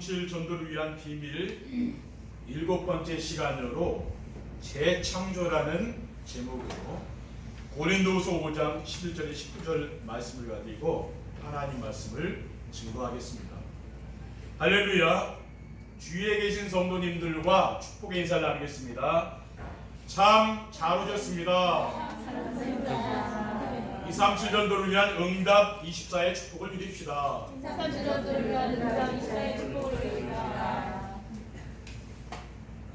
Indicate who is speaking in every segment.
Speaker 1: 237 전도를 위한 비밀 일곱 번째 시간으로 재창조라는 제목으로 고린도후서 5장 11절에 19절 말씀을 가지고 하나님 말씀을 증거하겠습니다. 할렐루야. 주위에 계신 성도님들과 축복의 인사를 나누겠습니다. 참 잘 오셨습니다. 237 전도를 위한 응답 24의 축복을 누립시다.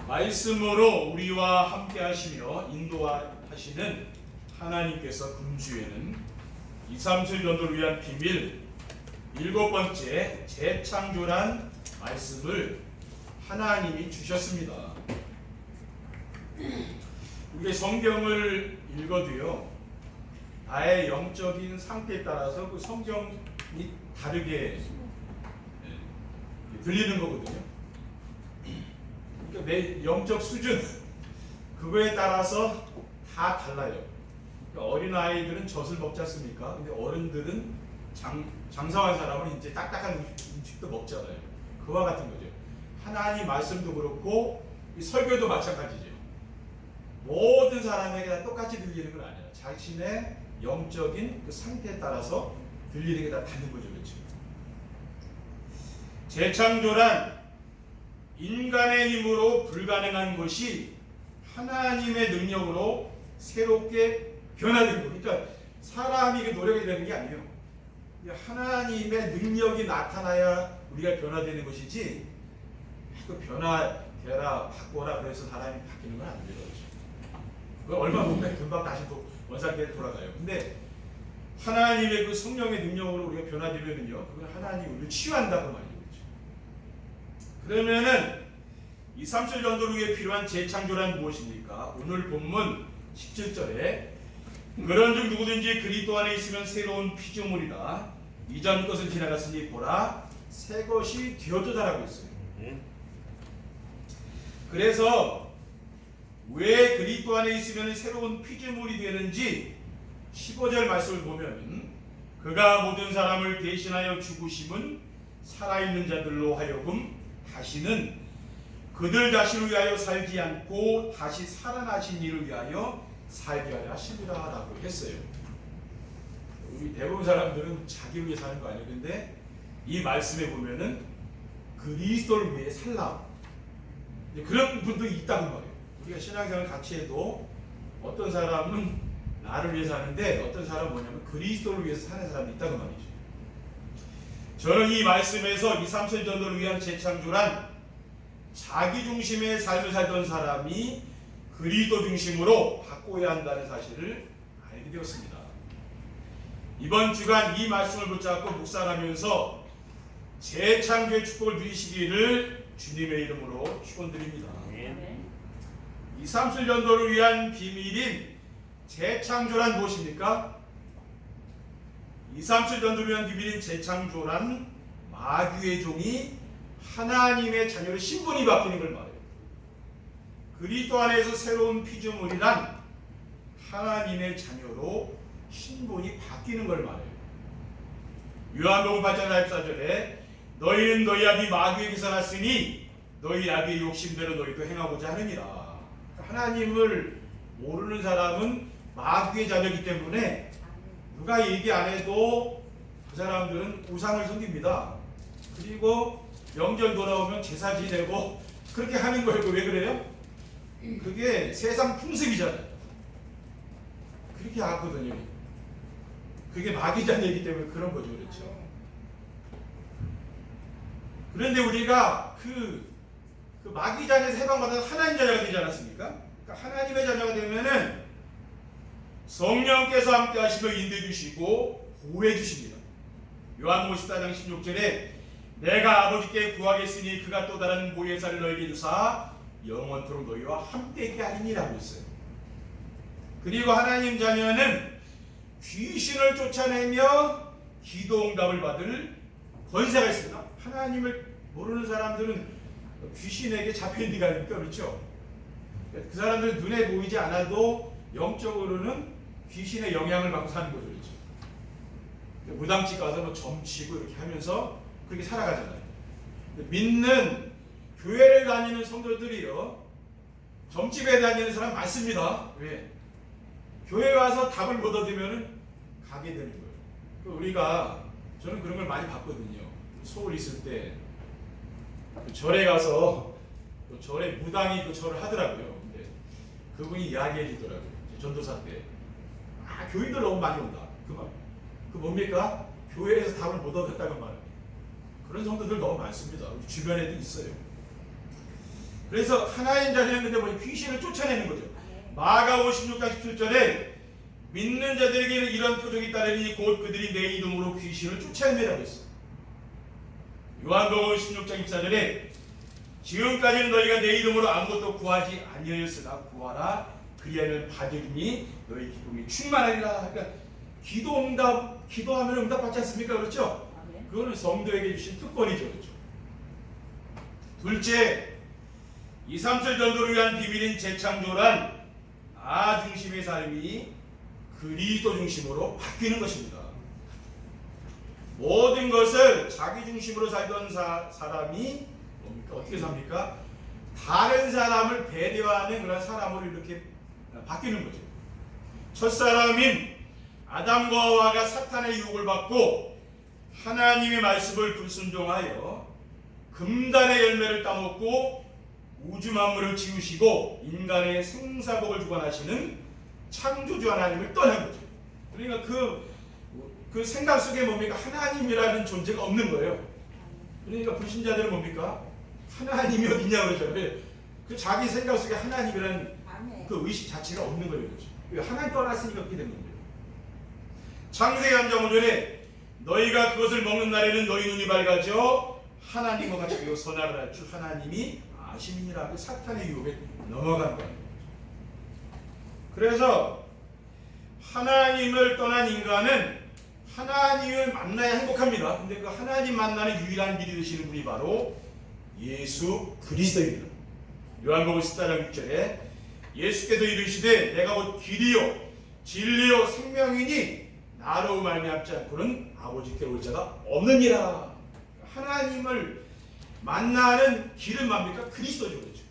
Speaker 1: 말씀으로 우리와 함께 하시며 인도하시는 하나님께서 금주에는 237 전도를 위한 비밀 일곱 번째 재창조란 말씀을 하나님이 주셨습니다. 우리 성경을 읽어도요. 나의 영적인 상태에 따라서 그 성경이 다르게 예, 들리는 거거든요. 그러니까 내 영적 수준 그거에 따라서 다 달라요. 그러니까 어린 아이들은 젖을 먹지 않습니까? 근데 어른들은 장, 장성한 사람은 이제 딱딱한 음식- 음식도 먹잖아요. 그와 같은 거죠. 하나님 말씀도 그렇고 이 설교도 마찬가지죠. 모든 사람에게 다 똑같이 들리는 건 아니에요. 자신의 영적인 그 상태에 따라서 들리는 게 다 다른 거죠, 그렇죠? 재창조란 인간의 힘으로 불가능한 것이 하나님의 능력으로 새롭게 변화된 거. 그러니까 사람이 그 노력이 되는 게 아니에요. 하나님의 능력이 나타나야 우리가 변화되는 것이지 그 변화되라 바꿔라 그래서 사람이 바뀌는 건안 돼요. 그 얼마 보면 금방 다시 또 원상태로 돌아가요. 근데 하나님의 그 성령의 능력으로 우리가 변화되면은요, 그건 하나님이 우리를 치유한다고 말이죠. 그러면은 이 삼실 전도를 위해 필요한 재창조란 무엇입니까? 오늘 본문 17절에 그런 중 누구든지 그리스도 안에 있으면 새로운 피조물이다. 이전 것은 지나갔으니 보라 새 것이 되어도다라고 했어요. 그래서 왜 그리스도 안에 있으면 새로운 피조물이 되는지 15절 말씀을 보면 그가 모든 사람을 대신하여 죽으심은 살아있는 자들로 하여금 다시는 그들 자신을 위하여 살지 않고 다시 살아나신 이를 위하여 살게 하려 하심이라라고 했어요. 우리 대부분 사람들은 자기를 위해 사는 거 아니에요. 근데 이 말씀에 보면은 그리스도를 위해 살라. 그런 분들이 있다는 말이에요. 우리가 신앙생활 같이 해도 어떤 사람은 나를 위해서 하는데 어떤 사람은 뭐냐면 그리스도를 위해서 사는 사람이 있다는 말이죠. 저는 이 말씀에서 2, 3천 전도를 위한 재창조란 자기 중심의 삶을 살던 사람이 그리스도 중심으로 바꿔야 한다는 사실을 알게 되었습니다. 이번 주간 이 말씀을 붙잡고 묵상하면서 재창조의 축복을 누리시기를 주님의 이름으로 축원드립니다. 이 삼술 전도를 위한 비밀인 재창조란 무엇입니까? 이 삼술 전도를 위한 비밀인 재창조란 마귀의 종이 하나님의 자녀로 신분이 바뀌는 걸 말해요. 그리스도 안에서 새로운 피조물이란 하나님의 자녀로 신분이 바뀌는 걸 말해요. 요한복음 8장 44절에 너희는 너희 아비 마귀에게서 났으니 너희 아비의 욕심대로 너희도 행하고자 하느니라. 하나님을 모르는 사람은 마귀의 자녀이기 때문에 누가 얘기 안 해도 그 사람들은 우상을 섬깁니다. 그리고 명절 돌아오면 제사 지내고 그렇게 하는 거예요. 왜 그래요? 그게 세상 풍습이잖아요. 그렇게 하거든요. 그게 마귀 자녀이기 때문에 그런 거죠. 그렇죠. 그런데 우리가 그, 그 마귀 자녀에서 해방받아 하나님 자녀가 되지 않았습니까? 그러니까 하나님의 자녀가 되면은 성령께서 함께 하시며 인도해 주시고 보호해 주십니다. 요한복음 14장 16절에 내가 아버지께 구하겠으니 그가 또 다른 보혜사를 너에게 주사 영원토록 너희와 함께 있게 하리니라고 했어요. 그리고 하나님 자녀는 귀신을 쫓아내며 기도 응답을 받을 권세가 있습니다. 하나님을 모르는 사람들은 귀신에게 잡힌 리가 아닙니까? 그렇죠? 그 사람들은 눈에 보이지 않아도 영적으로는 귀신의 영향을 받고 사는 거죠. 그렇죠? 무당집 가서 뭐 점치고 이렇게 하면서 그렇게 살아가잖아요. 믿는 교회를 다니는 성도들이요. 점집에 다니는 사람 많습니다. 왜? 교회 와서 답을 못 얻으면 가게 되는 거예요. 그 우리가 저는 그런 걸 많이 봤거든요. 서울 있을 때 그 절에 가서 그 절에 무당이 그 절을 하더라고요. 그분이 이야기해 주더라고요. 전도사 때. 아, 교인들 너무 많이 온다. 그 말. 그 뭡니까? 교회에서 답을 못 얻었다는 말. 그런 성도들 너무 많습니다. 우리 주변에도 있어요. 그래서 하나인 자녀는 근데 뭐냐 귀신을 쫓아내는 거죠. 마가오 16장 17절에 믿는 자들에게는 이런 표적이 따르니 곧 그들이 내 이름으로 귀신을 쫓아내라고 했어. 요한복음 16장 24절에 지금까지는 너희가 내 이름으로 아무것도 구하지 아니하였으나 구하라 그리하면 받으리니 너희 기쁨이 충만하리라. 그러니까 기도 응답 기도하면 응답 받지 않습니까? 그렇죠? 그거는 성도에게 주신 특권이죠. 그렇죠? 둘째, 2, 3절 전도를 위한 비밀인 재창조란 나 중심의 삶이 그리스도 중심으로 바뀌는 것입니다. 모든 것을 자기 중심으로 살던 사, 사람이 뭡니까? 어떻게 삽니까? 다른 사람을 배려하는 그런 사람으로 이렇게 바뀌는 거죠. 첫 사람인 아담과 하와가 사탄의 유혹을 받고 하나님의 말씀을 불순종하여 금단의 열매를 따먹고 우주 만물을 지으시고 인간의 생사복을 주관하시는 창조주 하나님을 떠난 거죠. 그러니까 그, 그 생각 속에 뭡니까? 하나님이라는 존재가 없는 거예요. 그러니까 불신자들은 뭡니까? 하나님이 어디냐 그러잖아요. 그 자기 생각 속에 하나님이라는 그 의식 자체가 없는 거예요. 그렇죠? 왜 하나님 떠났으니까 그렇게 된 건데요. 창세기 한장 5절에 너희가 그것을 먹는 날에는 너희 눈이 밝아져 하나님과 같이 선악을 알줄 하나님이 아심이니라 그 사탄의 유혹에 넘어간 거예요. 그래서 하나님을 떠난 인간은 하나님을 만나야 행복합니다. 근데 그 하나님 만나는 유일한 길이 되시는 분이 바로 예수 그리스도입니다. 요한복음 14장 6절에 예수께서 이르시되 내가 곧 길이요 진리요 생명이니 나로 말미암지 않고는 아버지께 올 자가 없느니라. 하나님을 만나는 길은 뭡니까? 그리스도죠. 그렇죠.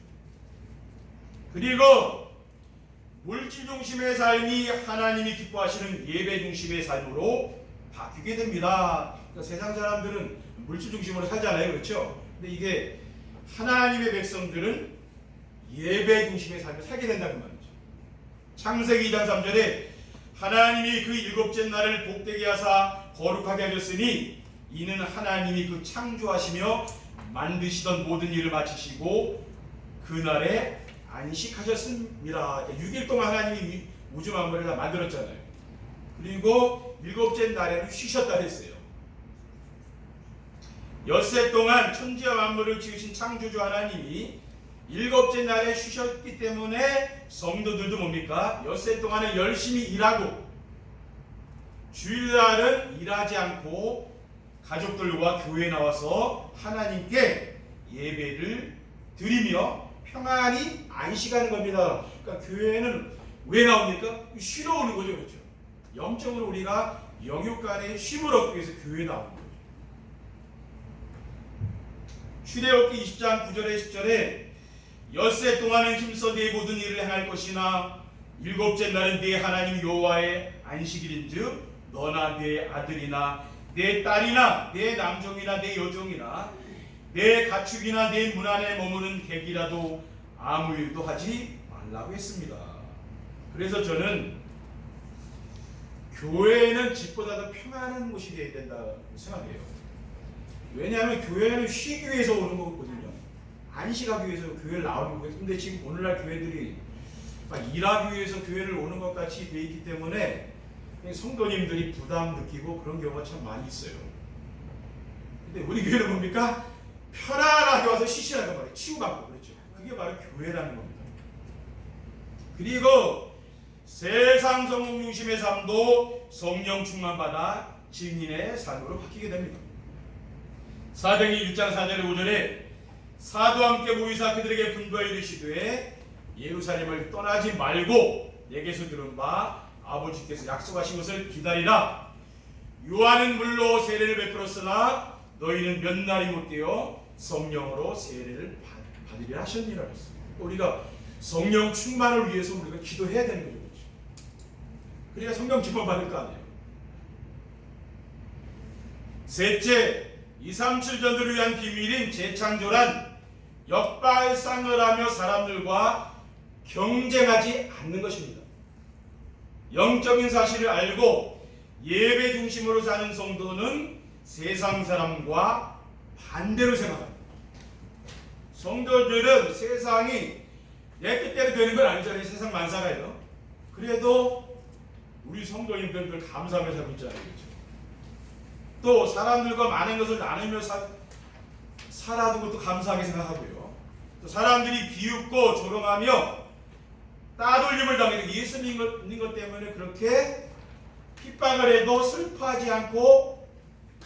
Speaker 1: 그리고 물질 중심의 삶이 하나님이 기뻐하시는 예배 중심의 삶으로 바뀌게 됩니다. 그러니까 세상 사람들은 물질 중심으로 살잖아요. 그렇죠? 근데 이게 하나님의 백성들은 예배 중심의 삶을 살게 된다는 말이죠. 창세기 2장 3절에 하나님이 그 일곱째 날을 복되게 하사 거룩하게 하셨으니 이는 하나님이 그 창조하시며 만드시던 모든 일을 마치시고 그날에 안식하셨습니다. 6일 동안 하나님이 우주 만물을 다 만들었잖아요. 그리고 일곱째 날에는 쉬셨다 했어요. 엿새 동안 천지와 만물을 지으신 창조주 하나님이 일곱째 날에 쉬셨기 때문에 성도들도 뭡니까? 엿새 동안에 열심히 일하고 주일날은 일하지 않고 가족들과 교회에 나와서 하나님께 예배를 드리며 평안히 안식하는 겁니다. 그러니까 교회는 왜 나옵니까? 쉬러 오는 거죠, 그렇죠? 영적으로 우리가 영육 간의 쉼을 얻기 위해서 교회에 거죠. 출애굽기 20장 9절에 10절에 엿새 동안은 힘써 네 모든 일을 행할 것이나 일곱째 날은 네 하나님 여호와의 안식일인즉 너나 네 아들이나 내 딸이나 내 남종이나 내 여종이나 내 가축이나 내 문 안에 머무는 객이라도 아무 일도 하지 말라고 했습니다. 그래서 저는 교회는 집보다 더 평안한 곳이 되어야 된다고 생각해요. 왜냐하면 교회는 쉬기 위해서 오는 거거든요. 안식하기 위해서 교회를 나오는 거예요. 근데 지금 오늘날 교회들이 막 일하기 위해서 교회를 오는 것 같이 돼 있기 때문에 성도님들이 부담 느끼고 그런 경우가 참 많이 있어요. 근데 우리 교회는 뭡니까? 편안하게 와서 쉬시라는 말이에요. 치유받고 그렇죠. 그게 바로 교회라는 겁니다. 그리고 세상 성공 중심의 삶도 성령 충만받아 증인의 삶으로 바뀌게 됩니다. 사도행전 1장 4절에 5절에 사도와 함께 모이사 그들에게 분부하여 이르시되 예루살렘을 떠나지 말고 내게서 들은 바 아버지께서 약속하신 것을 기다리라. 요한은 물로 세례를 베풀었으나 너희는 몇 날이 못 되어 성령으로 세례를 받- 받으려 하셨니라. 우리가 성령 충만을 위해서 우리가 기도해야 되는 거죠. 그러니까 성령 기쁨 받을 거 아니에요. 셋째, 237 전도를 위한 비밀인 재창조란 역발상을 하며 사람들과 경쟁하지 않는 것입니다. 영적인 사실을 알고 예배 중심으로 사는 성도는 세상 사람과 반대로 생각합니다. 성도들은 세상이 내 뜻대로 되는 건 아니잖아요. 세상 만사가요. 그래도 우리 성도님들 감사하며 살고 있잖아요. 또 사람들과 많은 것을 나누며 사, 살아도 것도 감사하게 생각하고요. 또 사람들이 비웃고 조롱하며 따돌림을 당해도 예수님 것- 것 때문에 그렇게 핍박을 해도 슬퍼하지 않고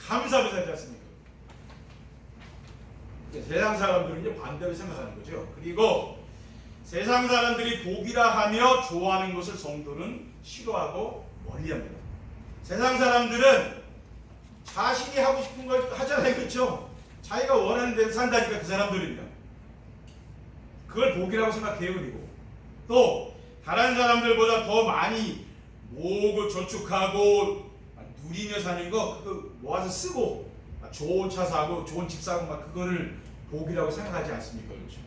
Speaker 1: 감사하며 살지 않습니까? 세상 사람들은 반대로 생각하는 거죠. 그리고 세상 사람들이 복이라 하며 좋아하는 것을 성도는 싫어하고 멀리합니다. 세상 사람들은 자신이 하고 싶은 걸 하잖아요, 그렇죠? 자기가 원하는 대로 산다니까 그 사람들은요. 그걸 복이라고 생각해요, 그리고 또 다른 사람들보다 더 많이 모으고 저축하고 누리며 사는 거 그거 모아서 쓰고 좋은 차 사고 좋은 집 사고 막 그거를 복이라고 생각하지 않습니까? 그렇죠?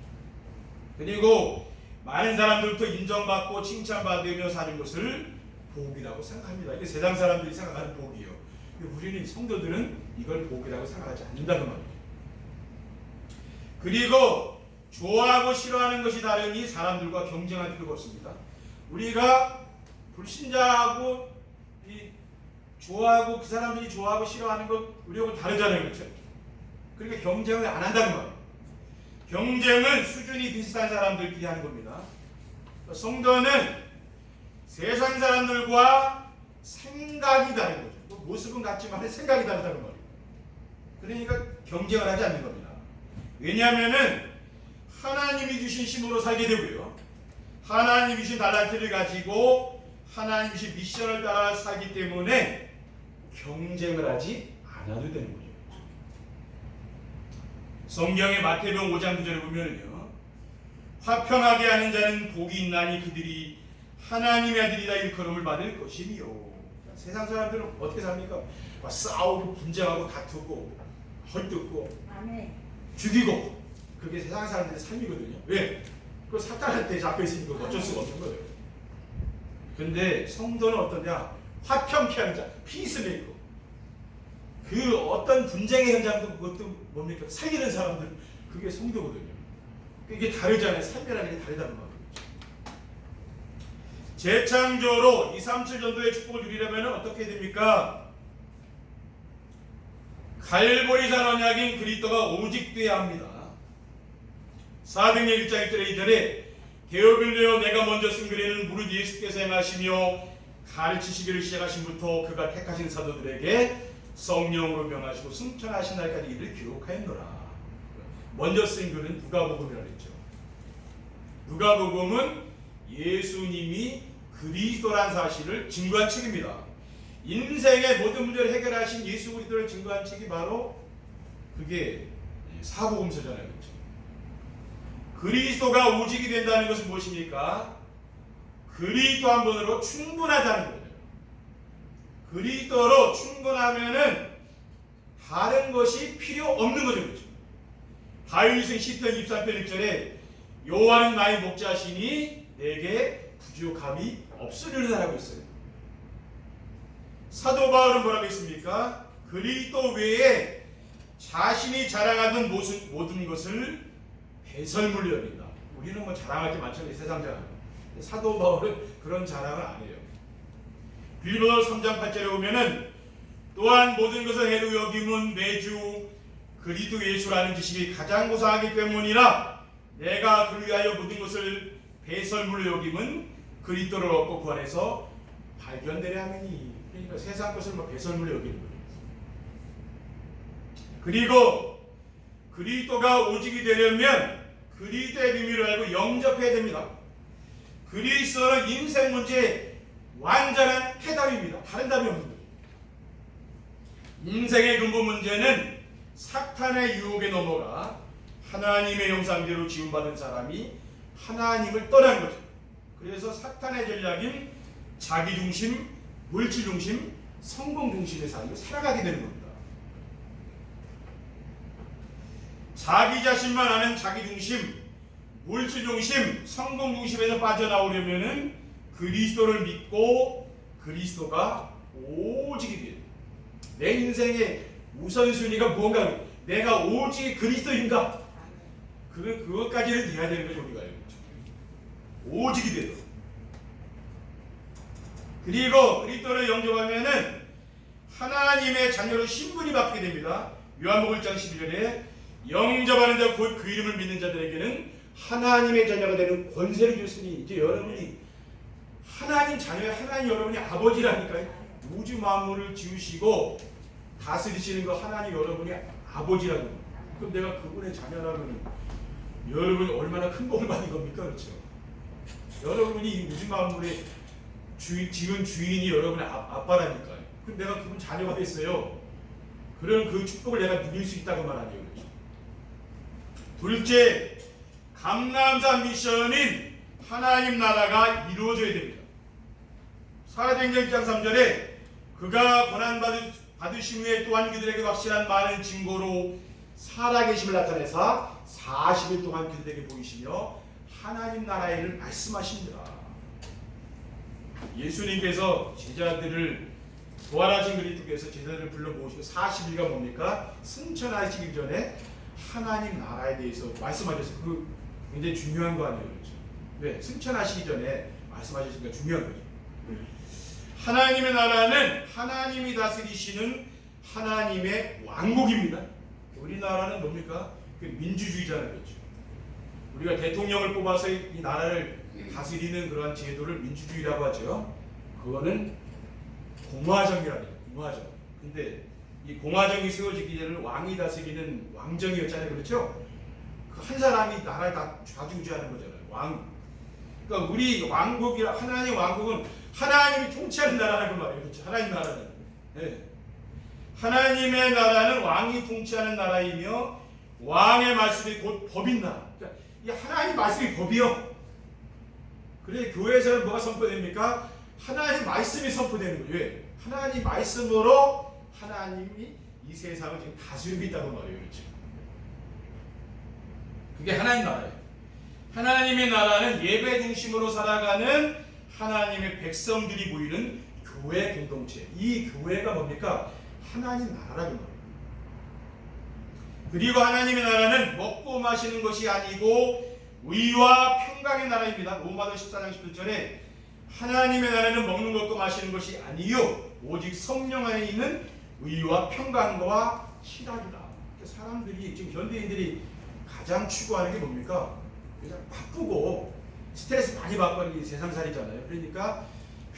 Speaker 1: 그리고 많은 사람들부터 인정받고 칭찬받으며 사는 것을 복이라고 생각합니다. 이게 세상 사람들이 생각하는 복이에요. 근데 우리는 성도들은 이걸 복이라고 생각하지 않는다는 말이에요. 그리고 좋아하고 싫어하는 것이 다르니 사람들과 경쟁할 필요가 없습니다. 우리가 불신자하고 이 좋아하고 그 사람들이 좋아하고 싫어하는 것 우리하고 다르잖아요, 그렇죠? 그러니까 경쟁을 안 한다는 말이에요. 경쟁은 수준이 비슷한 사람들끼리 하는 겁니다. 성도는 세상 사람들과 생각이 다른. 뭐 모습은 같지만 생각이 다르다는 말이에요. 그러니까 경쟁을 하지 않는 겁니다. 왜냐하면은 하나님이 주신 힘으로 살게 되고요. 하나님이 주신 달란트를 가지고 하나님이 주신 미션을 따라 살기 때문에 경쟁을 하지 않아도 되는 거죠. 성경의 마태복음 5장 9절에 보면요. 화평하게 하는 자는 복이 있나니 그들이 하나님의 아들이다 일컬음을 받을 것이니요. 세상 사람들은 어떻게 삽니까? 막 싸우고 분쟁하고 다투고 헐뜯고. 죽이고 그게 세상 사람들의 삶이거든요. 왜? 그 사탄한테 잡혀 있으니까 어쩔 수가 없는 거예요. 근데 성도는 어떠냐? 화평케 하는 자, 피스메이커. 그 어떤 분쟁의 현장도 그것도 뭡니까? 살리는 사람들 그게 성도거든요. 이게 다르잖아요. 삶이라는 게 다르다는 말이에요. 재창조로 2, 3, 7 정도의 축복을 누리려면 어떻게 됩니까? 갈보리산 언약인 그리스도가 오직 돼야 합니다. 4등의 1장 1절에 2절에 대어빌려 내가 먼저 쓴 글에는 무릇 예수께서 행하시며 가르치시기를 시작하신 부터 그가 택하신 사도들에게 성령으로 명하시고 승천하신 날까지 이를 기록하였노라. 먼저 쓴 글은 누가복음이라고 했죠. 누가복음은 예수님이 그리스도란 사실을 증거한 책입니다. 인생의 모든 문제를 해결하신 예수 그리스도를 증거한 책이 바로 그게 사복음서잖아요. 그렇죠? 그리스도가 오직이 된다는 것은 무엇입니까? 그리스도 한 번으로 충분하다는 거예요. 그리스도로 충분하면은 다른 것이 필요 없는 거죠. 그렇죠? 다윗은 시편 23편 1절에 여호와는 나의 목자시니 내게 부족함이 없으리라라고 있어요. 사도 바울은 뭐라고 했습니까? 그리스도 외에 자신이 자랑하던 모든, 모든 것을 배설물로 여긴다. 우리는 뭐 자랑할 게 많잖아요. 세상 자랑. 사도 바울은 그런 자랑을 안 해요. 빌보서 3장 8절에 보면은 또한 모든 것을 해로 여김은 매주 그리스도 예수라는 지식이 가장 고상하기 때문이라 내가 그를 위하여 모든 것을 배설물로 여김은 그리스도를 얻고 구원해서 발견되려 하느니 그러니까 세상 것을 뭐 배설물로 여기는 거예요. 그리고 그리스도가 오직이 되려면 그리스도의 비밀을 알고 영접해야 됩니다. 그리스도는 인생 문제의 완전한 해답입니다. 다른 답이 없는 거예요. 인생의 근본 문제는 사탄의 유혹에 넘어가 하나님의 형상대로 지음받은 사람이 하나님을 떠난 거죠. 그래서 사탄의 전략인 자기 중심, 물질 중심, 성공 중심의 삶을 살아가게 되는 겁니다. 자기 자신만 아는 자기 중심, 물질 중심, 성공 중심에서 빠져나오려면은 그리스도를 믿고 그리스도가 오직이 돼요. 내 인생의 우선순위가 무언가 내가 오직 그리스도인가? 그 그것까지는 돼야 되는 거죠 우리가 오직이 돼요. 그리고 그리스도를 영접하면은 하나님의 자녀로 신분이 바뀌게 됩니다. 요한복음 1장 11절에 영접하는 자 곧 그 이름을 믿는 자들에게는 하나님의 자녀가 되는 권세를 줬으니 이제 여러분이 하나님 자녀의 하나님 여러분이 아버지라니까요. 우주 만물을 지으시고 다스리시는 거 하나님 여러분이 아버지라고. 그럼 내가 그분의 자녀라면 여러분이 얼마나 큰 복을 받은 겁니까? 그렇죠? 여러분이 이 우주 만물의 주인, 지은 주인이 여러분의 아, 아빠라니까요. 그럼 내가 그분 자녀가 됐어요. 그럼 그 축복을 내가 누릴 수 있다고 말하네요. 그렇죠? 둘째, 감남산 미션인 하나님 나라가 이루어져야 됩니다. 사도행전 1장 3절에 그가 받으, 받으신 후에 또한 그들에게 확실한 많은 증거로 살아계심을 나타내사 40일 동안 그들에게 보이시며 하나님 나라의 일을 말씀하십니다. 예수님께서 제자들을 부활하신 그리스도께서 제자들을 불러 모시고 40일간 뭡니까? 승천하시기 전에 하나님 나라에 대해서 말씀하셔서 그 굉장히 중요한 거 아니에요, 그렇죠? 네, 승천하시기 전에 말씀하셨으니까 중요한 거죠. 하나님의 나라는 하나님이 다스리시는 하나님의 왕국입니다. 우리나라는 뭡니까? 그 민주주의잖아요, 그렇죠? 우리가 대통령을 뽑아서 이 나라를 다스리는 그러한 제도를 민주주의라고 하죠. 그거는 공화정이라고 해요. 공화정. 근데 이 공화정이 세워지기 전에는 왕이 다스리는 왕정이었잖아요. 그렇죠? 그 한 사람이 나라를 다 좌지우지하는 거잖아요. 왕. 그러니까 우리 왕국이라 하나님 왕국은 하나님이 통치하는 나라라는 말이에요. 그렇죠? 하나님 나라는. 네. 하나님의 나라는 왕이 통치하는 나라이며 왕의 말씀이 곧 법인 나라. 이 하나님 말씀이 법이요. 그래 교회에서는 뭐가 선포됩니까? 하나님 말씀이 선포되는 거예요. 왜? 하나님 말씀으로 하나님이 이 세상을 지금 다스리고 있다고 말이에요. 그렇죠? 그게 하나님 나라예요. 하나님의 나라는 예배 중심으로 살아가는 하나님의 백성들이 모이는 교회 공동체. 이 교회가 뭡니까? 하나님 나라라는 거예요. 그리고 하나님의 나라는 먹고 마시는 것이 아니고 의와 평강의 나라입니다. 로마서 14장 11절에 하나님의 나라는 먹는 것과 마시는 것이 아니요 오직 성령 안에 있는 의와 평강과 희락이다. 사람들이 지금 현대인들이 가장 추구하는 게 뭡니까? 그냥 바쁘고 스트레스 많이 받고 하는 게 세상살이잖아요. 그러니까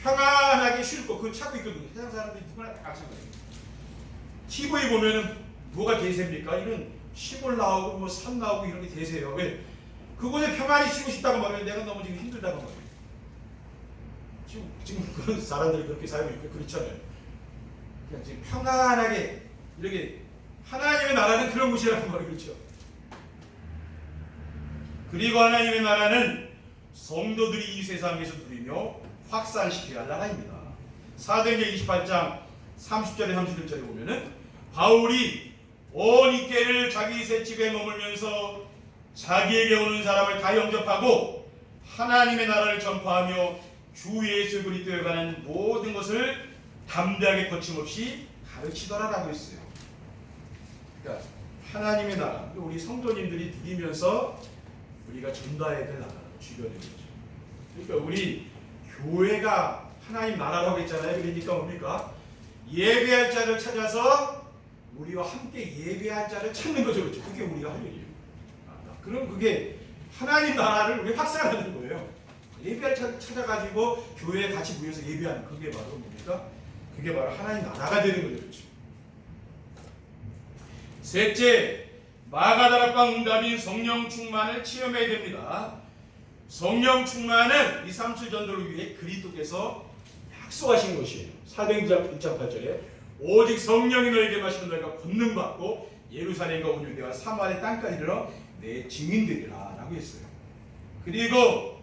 Speaker 1: 평안하게 쉴 거 그거 찾고 있거든요. 세상 사람들이 누구나 다 마찬가지예요. TV 보면은 뭐가 대세입니까? 이런 시골 나오고 뭐 산 나오고 이런 게 대세예요. 왜? 그곳에 평안히 쉬고 싶다고 말해요. 내가 너무 지금 힘들다고 말해요. 지금 지금 그런 사람들이 그렇게 살고 있고 그렇잖아요. 그냥 지금 평안하게 이렇게 하나님의 나라는 그런 곳이라고 말이에요. 그렇죠? 그리고 하나님의 나라는 성도들이 이 세상에서 누리며 확산시켜야 할 나라입니다. 사도행전 28장 30절에 31절에 보면은 바울이 온 이때를 자기 새 집에 머물면서 자기에게 오는 사람을 다 영접하고 하나님의 나라를 전파하며 주 예수 그리스도에 관한 모든 것을 담대하게 거침없이 가르치더라라고 했어요. 그러니까 하나님의 나라, 우리 성도님들이 누리면서 우리가 전달해야 될 나라, 주변에 거죠. 그러니까 우리 교회가 하나님 나라라고 했잖아요. 그러니까 뭡니까? 예배할 자를 찾아서 우리와 함께 예배할 자를 찾는 거죠. 그렇죠? 그게 우리가 할 일이에요. 아, 그럼 그게 하나님 나라를 우리 확산하는 거예요. 예배할 자를 찾아가지고 교회에 같이 모여서 예배하는 그게 바로 뭡니까? 그게 바로 하나님 나라가 되는 거죠. 그렇죠? 셋째, 마가다락방 응답인 성령 충만을 체험해야 됩니다. 성령 충만은 2, 3, 7 전도를 위해 그리스도께서 약속하신 것이에요. 사도행전 1장 8절에 오직 성령이 너에게 마시는 너희가 권능 받고 예루살렘과 온 유대와 사마리아 땅까지 이르러 내 증인들이라 라고 했어요. 그리고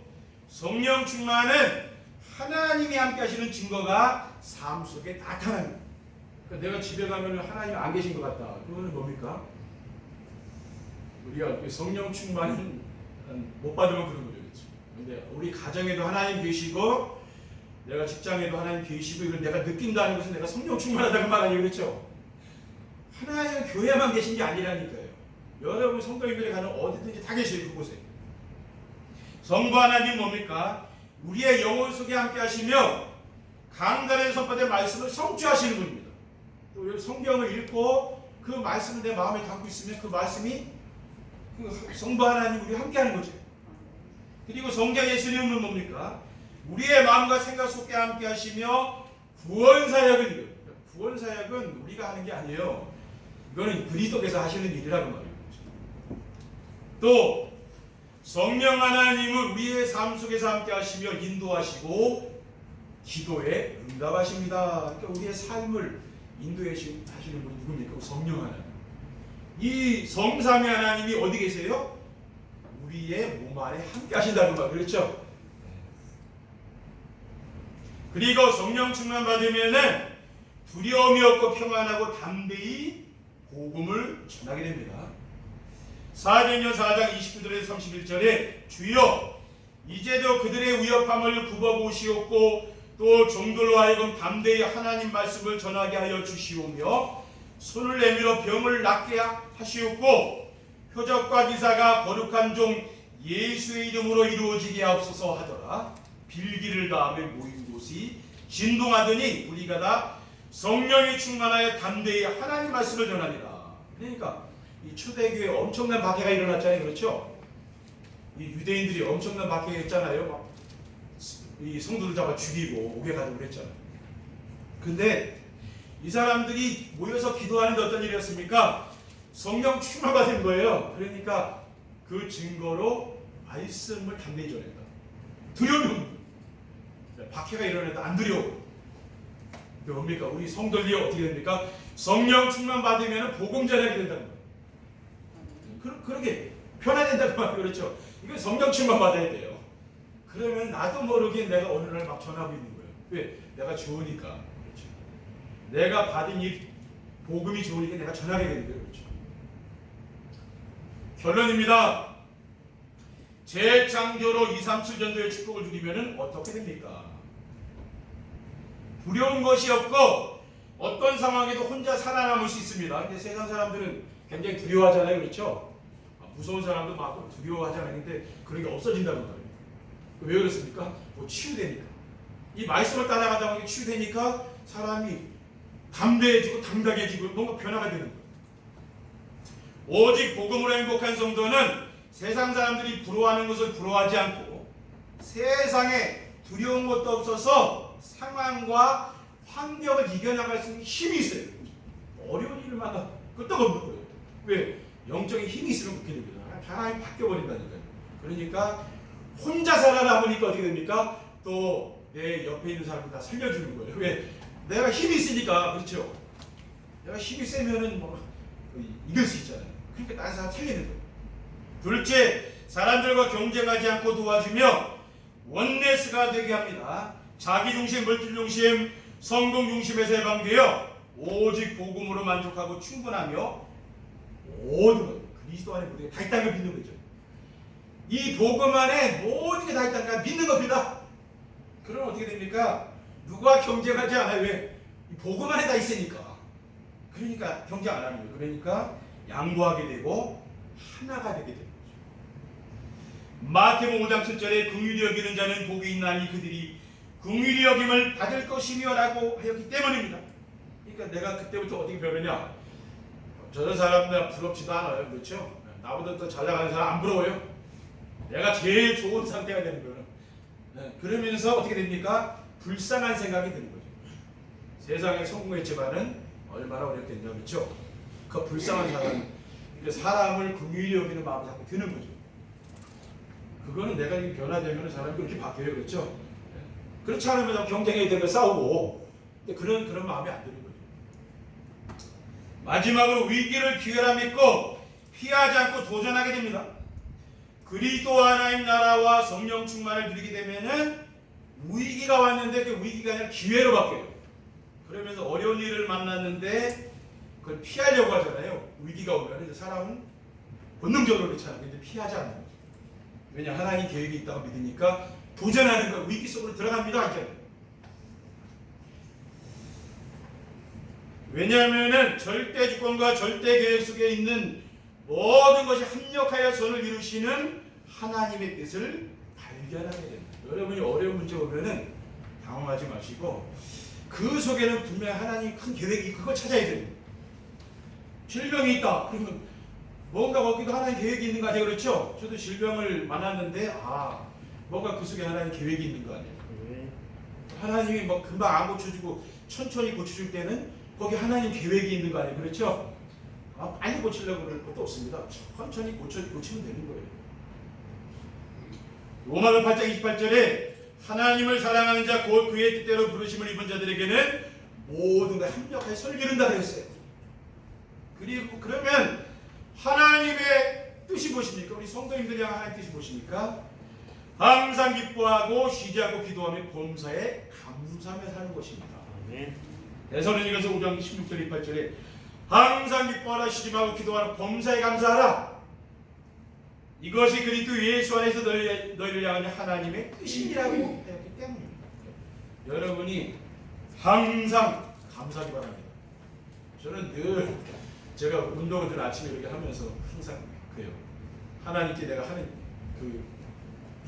Speaker 1: 성령 충만은 하나님이 함께 하시는 증거가 삶 속에 나타납니다. 그러니까 내가 집에 가면 하나님 안 계신 것 같다. 그거는 뭡니까? 우리가 그 성령 충만은 못 받으면 그런 거죠. 그렇죠? 근데 우리 가정에도 하나님 계시고 내가 직장에도 하나님 계시고 이걸 내가 느낀다는 것은 내가 성령 충만하다는 말 아니에요. 그렇죠? 하나님은 교회만 계신 게 아니라니까요. 여러분 성도님들이 가는 어디든지 다 계셔요. 그곳에. 성부 하나님 뭡니까? 우리의 영혼 속에 함께 하시며 강단에서 선포된 말씀을 성취하시는 분입니다. 또 여기 성경을 읽고 그 말씀을 내 마음에 담고 있으면 그 말씀이 그 성부 하나님 우리 함께 하는 거죠. 그리고 성자 예수님은 뭡니까? 우리의 마음과 생각 속에 함께 하시며 구원 사역을. 구원 사역은 우리가 하는 게 아니에요. 이거는 그리스도께서 하시는 일이라는 말이에요. 또 성령 하나님은 우리의 삶 속에서 함께 하시며 인도하시고 기도에 응답하십니다. 그러니까 우리의 삶을 인도해 하시는 분이 누굽니까? 성령 하나님. 이 성삼위 하나님이 어디 계세요? 우리의 몸 안에 함께 하신다는 말 그렇죠? 그리고 성령 충만 받으면은 두려움이 없고 평안하고 담대히 복음을 전하게 됩니다. 사도행전 4장 29절에서 31절에 주여 이제도 그들의 위협함을 굽어보시옵고 또 종들로 하여금 담대히 하나님 말씀을 전하게 하여 주시오며 손을 내밀어 병을 낫게 하시옵고 표적과 기사가 거룩한 종 예수의 이름으로 이루어지게 하옵소서 하더라 빌기를 가하며 모인 곳이 진동하더니 우리가 다 성령이 충만하여 담대히 하나님 말씀을 전하니라 그러니까 이 초대교회 엄청난 박해가 일어났잖아요 그렇죠 이 유대인들이 엄청난 박해했잖아요 막 이 성도를 잡아 죽이고 옥에 가두고 그랬잖아요 근데 이 사람들이 모여서 기도하는 데 어떤 일이었습니까? 성령 충만 받은 거예요. 그러니까 그 증거로 말씀을 담대히 전했다. 거예요. 박해가 일어났다. 안 두려워. 그 뭡니까? 우리 성도들이 어떻게 됩니까? 성령 충만 받으면 복음 전하게 된다는 거예요. 그, 그렇게 변화된다는 말 그렇죠. 이건 성령 충만 받아야 돼요. 그러면 나도 모르게 내가 어느 날 막 전하고 있는 거예요. 왜? 내가 좋으니까. 그렇죠. 내가 받은 이 복음이 좋으니까 내가 전하게 되는 거예요. 그렇죠. 결론입니다. 재창조로 2, 3, 7 전도의 축복을 누리면 어떻게 됩니까? 두려운 것이 없고 어떤 상황에도 혼자 살아남을 수 있습니다. 근데 세상 사람들은 굉장히 두려워하잖아요. 그렇죠? 아, 무서운 사람도 많고 두려워하잖아요. 근데 그런 게 없어진다는 거예요. 왜 그렇습니까? 뭐 치유되니까. 이 말씀을 따라가다 보니 치유되니까 사람이 담대해지고 당당해지고 뭔가 변화가 되는 거예요. 오직 복음으로 행복한 성도는 세상 사람들이 부러워하는 것을 부러워하지 않고 세상에 두려운 것도 없어서 상황과 환경을 이겨나갈 수 있는 힘이 있어요. 어려운 일마다 끄떡 없는 거예요. 왜? 영적인 힘이 있으면 그렇게 됩니다. 사람이 바뀌어버린다니까요. 그러니까 혼자 살아라 보니까 어떻게 됩니까? 또 내 옆에 있는 사람을 다 살려주는 거예요. 왜? 내가 힘이 있으니까 그렇죠. 내가 힘이 세면은 뭐 이길 수 있잖아요. 그러니까 다른 사람 살리는 거예요. 둘째, 사람들과 경쟁하지 않고 도와주며 원네스가 되게 합니다. 자기 중심, 물질 중심, 성공 중심에서 해방되어 오직 복음으로 만족하고 충분하며 모든 것 그리스도 안에 모든 게다 있다는 걸 믿는 거죠. 이 복음 안에 모든 게 다 있다는 걸 믿는 겁니다. 그럼 어떻게 됩니까? 누가 경쟁하지 않아요. 왜? 이 복음 안에 다 있으니까. 그러니까 경쟁 안 하는 거예요. 그러니까 양보하게 되고 하나가 되게 되는 거죠. 마태복음 5장 7절에 긍휼히 여기는 자는 복이 있나니 그들이 긍휼히 여김을 받을 것이며라고 하였기 때문입니다. 그러니까 내가 그때부터 어떻게 변했냐? 저런 사람들 부럽지도 않아요. 그렇죠? 나보다 더 잘 나가는 사람 안 부러워요. 내가 제일 좋은 상태가 되는 거예요. 네, 그러면서 어떻게 됩니까? 불쌍한 생각이 드는 거죠. 세상에 성공했지만은 얼마나 어렵겠냐, 그렇죠? 그 불쌍한 사람, 이게 사람을 긍휼히 여기는 마음이 자꾸 드는 거죠. 그거는 내가 이 변화되면 사람이 그렇게 바뀌어요, 그렇죠? 네. 그렇지 않으면 경쟁해야 되면 싸우고, 그런 그런 마음이 안 드는 거죠. 마지막으로 위기를 기회라 믿고 피하지 않고 도전하게 됩니다. 그리스도 하나님 나라와 성령 충만을 누리게 되면은 위기가 왔는데 그 위기가 아니라 기회로 바뀌어요. 그러면서 어려운 일을 만났는데 그걸 피하려고 하잖아요. 위기가 오면 사람은 본능적으로 그렇잖아요. 근데 피하지 않는 거죠. 왜냐 하나님 계획이 있다고 믿으니까 도전하는 거 위기 속으로 들어갑니다. 이제. 왜냐하면은 절대 주권과 절대 계획 속에 있는 모든 것이 합력하여 선을 이루시는 하나님의 뜻을 발견하게 됩니다. 여러분이 어려운 문제 오면은 당황하지 마시고 그 속에는 분명 하나님 큰 계획이 그걸 찾아야 됩니다. 질병이 있다. 그러면 뭔가 거기도 하나님 계획이 있는 거 아니에요? 그렇죠? 저도 질병을 만났는데 아 뭔가 그 속에 하나님 계획이 있는 거 아니에요? 하나님이 뭐 금방 안 고쳐주고 천천히 고쳐줄 때는 거기 하나님 계획이 있는 거 아니에요? 그렇죠? 아, 빨리 고치려고 그럴 것도 없습니다. 천천히 고쳐, 고치면 되는 거예요. 로마서 8장 28절에 하나님을 사랑하는 자 곧 그의 뜻대로 부르심을 입은 자들에게는 모든 걸 합력하여 설기른다 그랬어요. 그리고 그러면 하나님의 뜻이 무엇입니까? 우리 성도님들이 하나님의 뜻이 무엇입니까? 항상 기뻐하고 쉬지 않고 기도하며 범사에 감사하며 사는 것입니다.
Speaker 2: 아멘.
Speaker 1: 대선언니가서 5장 16절 28절에 항상 기뻐하라 쉬지 말고 기도하라 범사에 감사하라 이것이 그리스도 예수 안에서 너희, 너희를 향한 하나님의 뜻이라고 했기 때문입니다. 여러분이 항상 감사하기 바랍니다. 저는 늘 제가 운동을 늘 아침에 이렇게 하면서 항상 그래요. 하나님께 내가 하는 그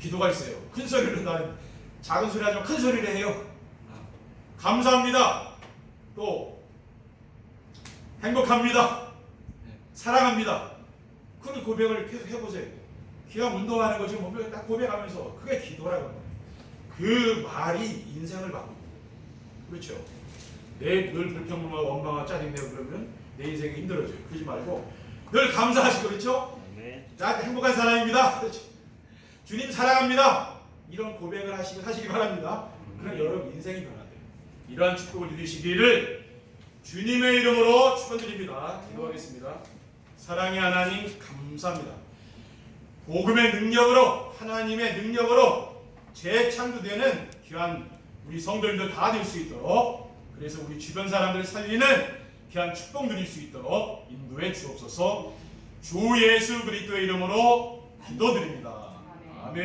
Speaker 1: 기도가 있어요. 큰 소리로 나는 작은 소리 하지만 큰 소리를 해요. 아, 감사합니다. 또 행복합니다. 사랑합니다. 그런 고백을 계속 해보세요. 기왕 운동하는 거 지금 보면 딱 고백하면서 그게 기도라고 합니다. 그 말이 인생을 바꿉니다. 그렇죠. 내늘 불평하고 원망하고 짜증내고 그러면 내 인생이 힘들어져요. 그러지 말고 늘 감사하시고 그렇죠.
Speaker 2: 아멘.
Speaker 1: 나 행복한 사람입니다. 그렇죠. 주님 사랑합니다. 이런 고백을 하시기, 하시기 바랍니다. 그럼 여러분 인생이 변화돼요. 이러한 축복을 누리시기를 주님의 이름으로 축원드립니다. 기도하겠습니다. 사랑의 하나님 감사합니다. 복음의 능력으로 하나님의 능력으로 재창조되는 귀한 우리 성도님들 다 될 수 있도록 그래서 우리 주변 사람들을 살리는 귀한 축복 누릴 수 있도록 인도해 주옵소서 주 예수 그리스도의 이름으로 기도드립니다. 아멘.